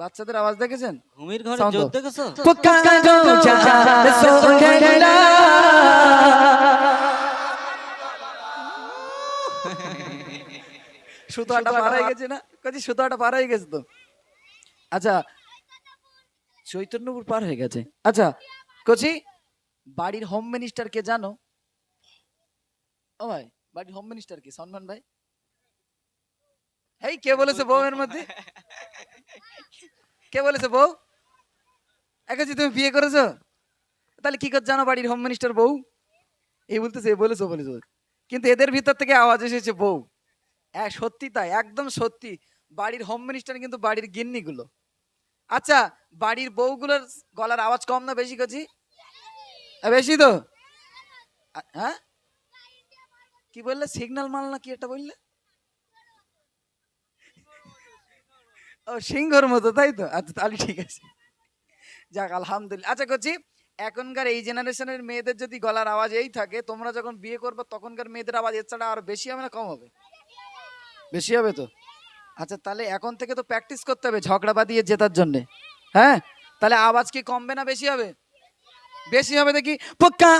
বাচ্চাদের আওয়াজ দেখেছেন? ঘুমির ঘরে দেখেছ? সুতোটা পারাই গেছে না? সুতোটা পারাই গেছে তো। আচ্ছা চৈতন্যপুর পার হয়ে গেছে। আচ্ছা কচি বাড়ির হোম মিনিস্টার কে জানো? ও ভাই বাড়ির হোম মিনিস্টার কে? সম্মান ভাই? হেই কে বলেছে বৌমের মধ্যে? কে বলেছে বউ? একাছি তুমি বিয়ে করেছ? তাহলে কি করে জানো বাড়ির হোম মিনিস্টার বউ? এই বলতেছে বলেছ বলেছ। কিন্তু এদের ভিতর থেকে আওয়াজ এসেছে বউ। সত্যি তাই, একদম সত্যি। বাড়ির হোম মিনিস্টার কিন্তু বাড়ির গিন্নিগুলো। আচ্ছা বাড়ির বউগুলোর গলার আওয়াজ কম না বেশি করছি বেশি তো? হ্যাঁ? কি বললে? সিগন্যাল মাল না কি এটা বললে? ও সিংহর মতো তাই তো? আচ্ছা তাহলে ঠিক আছে। যাক আলহামদুলিল্লাহ। আচ্ছা করছি এখনকার এই জেনারেশনের মেয়েদের যদি গলার আওয়াজ এই থাকে তোমরা যখন বিয়ে করবে তখনকার মেয়েদের আওয়াজ এছাড়া আরও বেশি হবে না কম হবে? বেশি হবে তো? আচ্ছা তাহলে এখন থেকে তো প্র্যাকটিস করতে হবে ঝগড়া বাঁধিয়ে জেতার জন্যে। হ্যাঁ? তাহলে আওয়াজ কি কমবে না বেশি হবে? বেশি হবে দেখি। পোকা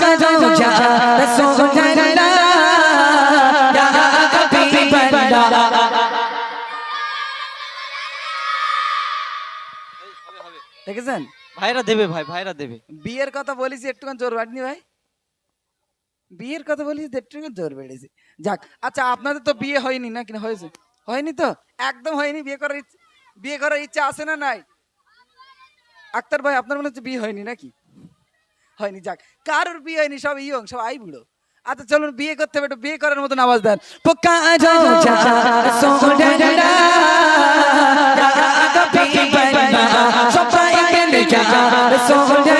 দেখেছেন? ভাইরা দেবে ভাই ভাইরা দেবে। বিয়ের কথা বলেছি একটুখানি জোর বাড়িনি ভাই? বিয়ের কথা বলেছি একটুখানি জোর বেড়েছে। যাক আচ্ছা আপনাদের তো বিয়ে হয়নি না কিনা হয়েছে। হয়নি তো? একদম হয়নি বিয়ে করার বিয়ে করার ইচ্ছা আছে না নাই? আক্তার ভাই আপনার মনে হচ্ছে বিয়ে হয়নি নাকি? হয়নি যাক। কারোর বিয়ে হয়নি সব ইয়ং সব আই বুড়ো। আচ্ছা চলুন বিয়ে করতে হবে একটু বিয়ে করার মতো আওয়াজ দেন। পোকা Sans regret.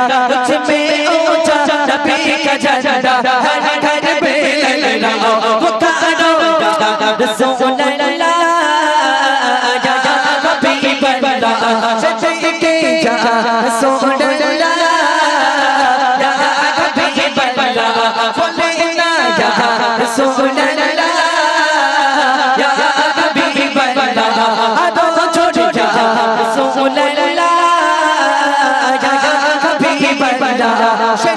मुझ में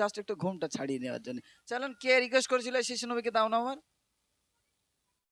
Just একটু ঘুমটা ছাড়িয়ে নেওয়ার জন্য। চলুন, কে রিকোয়েস্ট করেছিল? শিশু নবীকে দাও না আমার